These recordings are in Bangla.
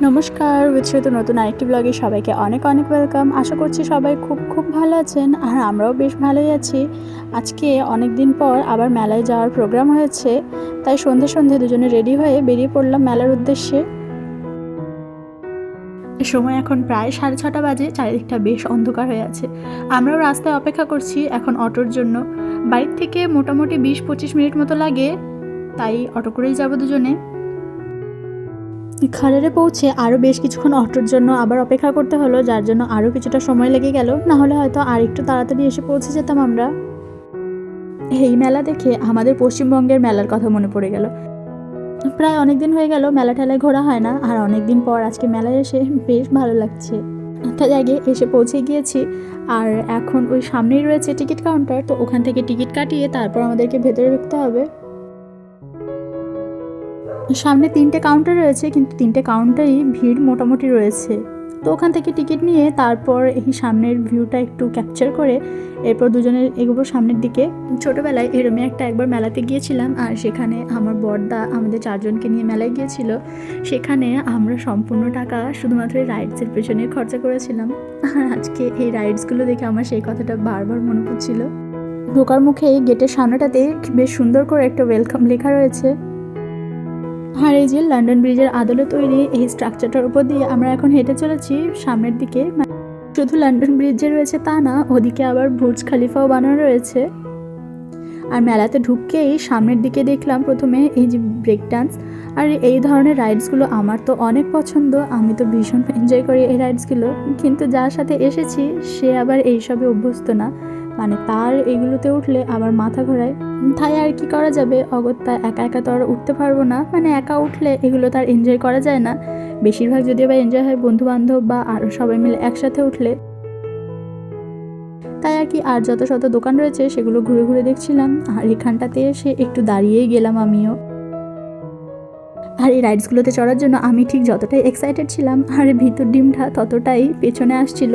নমস্কার, উৎসিত নতুন আরেকটি ব্লগে সবাইকে অনেক অনেক ওয়েলকাম আশা করছি সবাই খুব খুব ভালো আছেন আর আমরাও বেশ ভালোই আছি। আজকে অনেক দিন পর আবার মেলায় যাওয়ার প্রোগ্রাম হয়েছে, তাই সন্ধে সন্ধে দুজনে রেডি হয়ে বেরিয়ে পড়লাম মেলার উদ্দেশ্যে। সময় এখন প্রায় সাড়ে ছটা বাজে, চারিদিকটা বেশ অন্ধকার হয়ে আছে। আমরাও রাস্তায় অপেক্ষা করছি এখন অটোর জন্য। বাড়ির থেকে মোটামুটি বিশ পঁচিশ মিনিট মতো লাগে, তাই অটো করেই যাব দুজনে। খাড়ারে পৌঁছে আরও বেশ কিছুক্ষণ অটোর জন্য আবার অপেক্ষা করতে হলো, যার জন্য আরও কিছুটা সময় লেগে গেল। না হলে হয়তো আর একটু তাড়াতাড়ি এসে পৌঁছে যেতাম আমরা। এই মেলা দেখে আমাদের পশ্চিমবঙ্গের মেলার কথা মনে পড়ে গেল। প্রায় অনেক দিন হয়ে গেল মেলা ঠেলায় ঘোরা হয় না, আর অনেক দিন পর আজকে মেলায় এসে বেশ ভালো লাগছে। একটা জায়গায় এসে পৌঁছে গিয়েছি, আর এখন ওই সামনেই রয়েছে টিকিট কাউন্টার, তো ওখান থেকে টিকিট কাটিয়ে তারপর আমাদেরকে ভেতরে ঢুকতে হবে। সামনে তিনটে কাউন্টার রয়েছে, কিন্তু তিনটে কাউন্টারই ভিড় মোটামুটি রয়েছে। তো ওখান থেকে টিকিট নিয়ে তারপর এই সামনের ভিউটা একটু ক্যাপচার করে এরপর দুজনের এগোবো সামনের দিকে। ছোটোবেলায় এরমে একটা একবার মেলাতে গিয়েছিলাম, আর সেখানে আমার বড়দা আমাদের চারজনকে নিয়ে মেলায় গিয়েছিল। সেখানে আমরা সম্পূর্ণ টাকা শুধুমাত্র এই রাইডসের পেছনে খরচা করেছিলাম। আর আজকে এই রাইডসগুলো দেখে আমার সেই কথাটা বারবার মনে পড়ছিল। ঢোকার মুখে গেটের সামনেটাতে বেশ সুন্দর করে একটা ওয়েলকাম লেখা রয়েছে। আর এই যে লন্ডন ব্রিজের আদলে তৈরি এই স্ট্রাকচারটার উপর দিয়ে আমরা এখন হেঁটে চলেছি সামনের দিকে। শুধু লন্ডন ব্রিজ যে রয়েছে তা না, ওদিকে আবার বুর্জ খালিফাও বানানো রয়েছে। আর মেলাতে ঢুককেই সামনের দিকে দেখলাম প্রথমে এই যে ব্রেক ডান্স আর এই ধরনের রাইডসগুলো আমার তো অনেক পছন্দ। আমি তো ভীষণ এনজয় করি এই রাইডসগুলো কিন্তু যার সাথে এসেছি, সে আবার এইসবে অভ্যস্ত না। মানে তার এগুলোতে উঠলে আবার মাথা ঘোরায়। তাই আর কি করা যাবে? অগত্যা একা একা তো আর উঠতে পারব না। মানে একা উঠলে এগুলো তার এনজয় করা যায় না। বেশিরভাগ যদিও বা এনজয় হয় বন্ধু বান্ধব বা আরও সবাই মিলে একসাথে উঠলে। তাই আর কি, আর যত শত দোকান রয়েছে সেগুলো ঘুরে ঘুরে দেখছিলাম। আর এখানটাতে এসে একটু দাঁড়িয়েই গেলাম আমিও। আর এই রাইডসগুলোতে চড়ার জন্য আমি ঠিক যতটাই এক্সাইটেড ছিলাম, আর ভিতর ডিমটা ততটাই পেছনে আসছিল।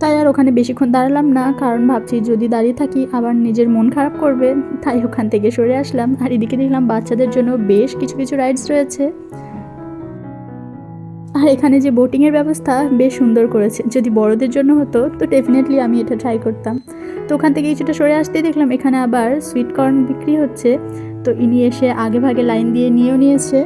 তাই আর ওখানে বেশিক্ষণ দাঁড়ালাম না, কারণ ভাবছি যদি দাঁড়িয়ে থাকি, আবার নিজের মন খারাপ করবে, তাই ওখান থেকে সরে আসলাম। আর এদিকে দেখলাম বাচ্চাদের জন্য বেশ কিছু কিছু রাইডস রয়েছে। আর এখানে যে বোটিংয়ের ব্যবস্থা বেশ সুন্দর করেছে। যদি বড়দের জন্য হতো, তো ডেফিনেটলি আমি এটা ট্রাই করতাম। তো ওখান থেকে কিছুটা সরে আসতেই দেখলাম এখানে আবার সুইট কর্ন বিক্রি হচ্ছে। তো ইনি এসে আগে ভাগে লাইন দিয়ে নিয়েও নিয়েছে।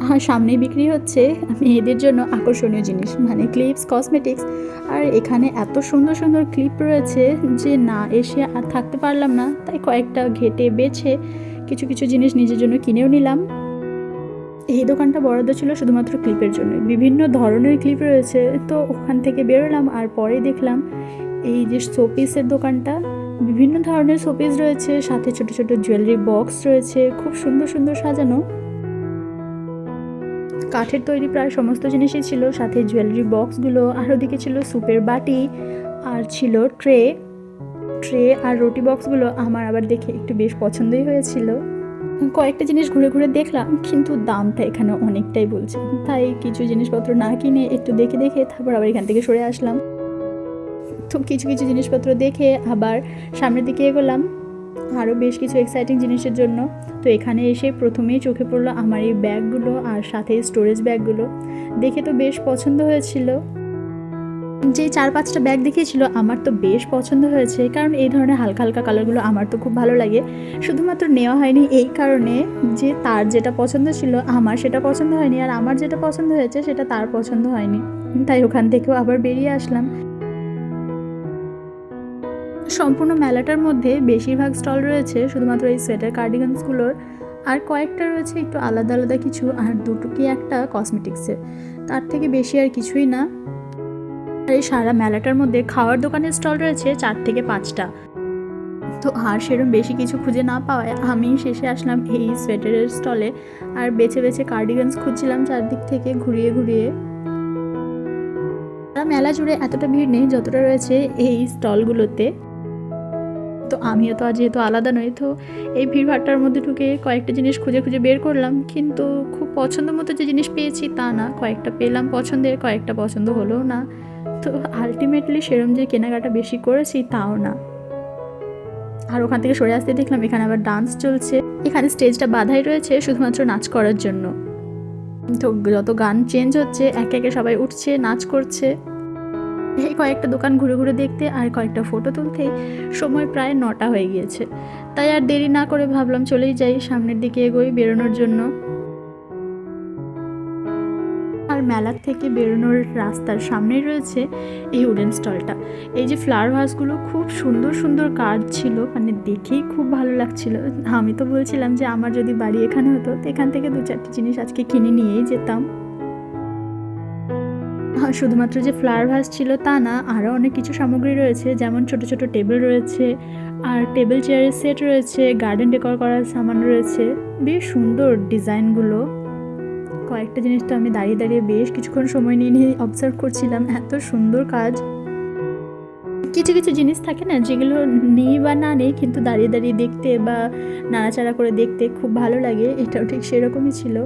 আর সামনে বিক্রি হচ্ছে মেয়েদের জন্য আকর্ষণীয় জিনিস মানে ক্লিপস কসমেটিক্স আর এখানে এত সুন্দর সুন্দর ক্লিপ রয়েছে যে না এসে আর থাকতে পারলাম না। তাই কয়েকটা ঘেটে বেছে কিছু কিছু জিনিস নিজের জন্য কিনেও নিলাম। এই দোকানটা বরাদ্দ ছিল শুধুমাত্র ক্লিপের জন্য। বিভিন্ন ধরনের ক্লিপ রয়েছে। তো ওখান থেকে বেরোলাম আর পরে দেখলাম এই যে শোপিসের দোকানটা। বিভিন্ন ধরনের শোপিস রয়েছে। সাথে ছোট ছোট জুয়েলারি বক্স রয়েছে। খুব সুন্দর সুন্দর সাজানো। কাঠের তৈরি প্রায় সমস্ত জিনিসই ছিল। সাথে জুয়েলারি বক্সগুলো আর ওদিকে ছিল সুপের বাটি, আর ছিল ট্রে ট্রে আর রুটি বক্সগুলো আমার আবার দেখে একটু বেশ পছন্দই হয়েছিল। কয়েকটা জিনিস ঘুরে ঘুরে দেখলাম, কিন্তু দামটা এখানে অনেকটাই বলছে। তাই কিছু জিনিসপত্র না কিনে একটু দেখে দেখে তারপর আবার এখান থেকে সরে আসলাম। তো কিছু কিছু জিনিসপত্র দেখে আবার সামনের দিকে এগোলাম। আরও বেশ কিছু এক্সাইটিং জিনিসের জন্য। তো এখানে এসে প্রথমেই চোখে পড়ল আমার এই ব্যাগগুলো আর সাথে স্টোরেজ ব্যাগগুলো। দেখে তো বেশ পছন্দ হয়েছিল। যে চার পাঁচটা ব্যাগ দেখিয়েছিল, আমার তো বেশ পছন্দ হয়েছে। কারণ এই ধরনের হালকা হালকা কালারগুলো আমার তো খুব ভালো লাগে। শুধুমাত্র নেওয়া হয়নি এই কারণে যে তার যেটা পছন্দ ছিল, আমার সেটা পছন্দ হয়নি। আর আমার যেটা পছন্দ হয়েছে, সেটা তার পছন্দ হয়নি। তাই ওখান থেকেও আবার বেরিয়ে আসলাম। সম্পূর্ণ মেলাটার মধ্যে বেশিরভাগ স্টল রয়েছে শুধুমাত্র এই সোয়েটার কার্ডিগানসগুলোর। আর কয়েকটা রয়েছে একটু আলাদা আলাদা কিছু, আর দুটো কি একটা কসমেটিক্সের। তার থেকে বেশি আর কিছুই না। আর এই সারা মেলাটার মধ্যে খাওয়ার দোকানের স্টল রয়েছে চার থেকে পাঁচটা। তো আর সেরকম বেশি কিছু খুঁজে না পাওয়ায় আমি শেষে আসলাম এই সোয়েটারের স্টলে, আর বেছে বেছে কার্ডিগানস খুঁজছিলাম চারদিক থেকে ঘুরিয়ে ঘুরিয়ে। মেলা জুড়ে এতটা ভিড় নেই যতটা রয়েছে এই স্টলগুলোতে। তো আমিও তো আর যেহেতু আলাদা নই, তো এই ভিড়ভাট্টার মধ্যে ঢুকে কয়েকটা জিনিস খুঁজে খুঁজে বের করলাম। কিন্তু খুব পছন্দ মতো যে জিনিস পেয়েছি তা না, কয়েকটা পেলাম পছন্দের, কয়েকটা পছন্দ হলেও না। তো আলটিমেটলি সেরম যে কেনাকাটা বেশি করেছি তাও না। আর ওখান থেকে সরে আসতে দেখলাম এখানে আবার ডান্স চলছে। এখানে স্টেজটা বাধাই রয়েছে শুধুমাত্র নাচ করার জন্য। তো যত গান চেঞ্জ হচ্ছে, একে একে সবাই উঠছে, নাচ করছে। এই কয়েকটা দোকান ঘুরে ঘুরে দেখতে আর কয়েকটা ফটো তুলতে সময় প্রায় নটা হয়ে গিয়েছে। তাই আর দেরি না করে ভাবলাম চলেই যাই, সামনের দিকে এগোই বেরোনোর জন্য। আর মেলার থেকে বেরোনোর রাস্তার সামনেই রয়েছে এই উডেন স্টলটা এই যে ফ্লাওয়ার ভাসগুলো খুব সুন্দর সুন্দর কাজ ছিল মানে দেখেই খুব ভালো লাগছিল। আমি তো বলছিলাম যে আমার যদি বাড়ি এখানে হতো, তো এখান থেকে দু চারটি জিনিস আজকে কিনে নিয়েই যেতাম। শুধুমাত্র যে ফ্লাওয়ার ভাস ছিল তা না আরও অনেক কিছু সামগ্রী রয়েছে, যেমন ছোট ছোট টেবিল রয়েছে, আর টেবিল চেয়ারের সেট রয়েছে গার্ডেন ডেকোর করার সামান রয়েছে। বেশ সুন্দর ডিজাইনগুলো কয়েকটা জিনিস তো আমি দাঁড়িয়ে দাঁড়িয়ে বেশ কিছুক্ষণ সময় নিয়ে নিয়ে অবজার্ভ করছিলাম, এত সুন্দর কাজ। কিছু কিছু জিনিস থাকে না, যেগুলো নেই বা না নেই, কিন্তু দাঁড়িয়ে দাঁড়িয়ে দেখতে বা নাড়াচাড়া করে দেখতে খুব ভালো লাগে, এটাও ঠিক সেরকমই ছিল।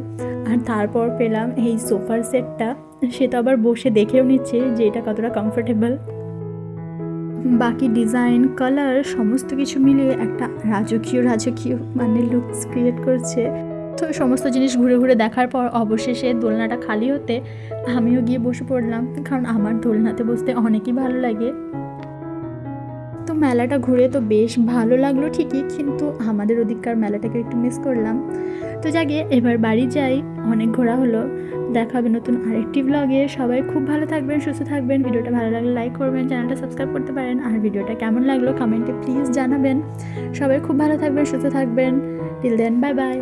আর তারপর পেলাম এই সোফার সেটটা সে তো আবার বসে দেখেও নিচ্ছে যে এটা কতটা কমফোর্টেবল বাকি ডিজাইন কালার সমস্ত কিছু মিলিয়ে একটা রাজকীয় রাজকীয় মানে লুকস ক্রিয়েট করছে। তো সমস্ত জিনিস ঘুরে ঘুরে দেখার পর অবশেষে দোলনাটা খালি হতে আমিও গিয়ে বসে পড়লাম, কারণ আমার দোলনাতে বসতে অনেকই ভালো লাগে। তো মেলাটা ঘুরে তো বেশ ভালো লাগল ঠিকই, কিন্তু আমাদের ওদিককার মেলাটাকে একটু মিস করলাম। তো যাকে এবার বাড়ি যাই, অনেক ঘোরা হলো। দেখা হবে নতুন আরেকটি ব্লগে সবাই খুব ভালো থাকবেন, সুস্থ থাকবেন। ভিডিওটা ভালো লাগলে লাইক করবেন চ্যানেলটা সাবস্ক্রাইব করতে পারেন। আর ভিডিওটা কেমন লাগল কমেন্টে প্লিজ জানাবেন। সবাই খুব ভালো থাকবেন, সুস্থ থাকবেন। Till then bye bye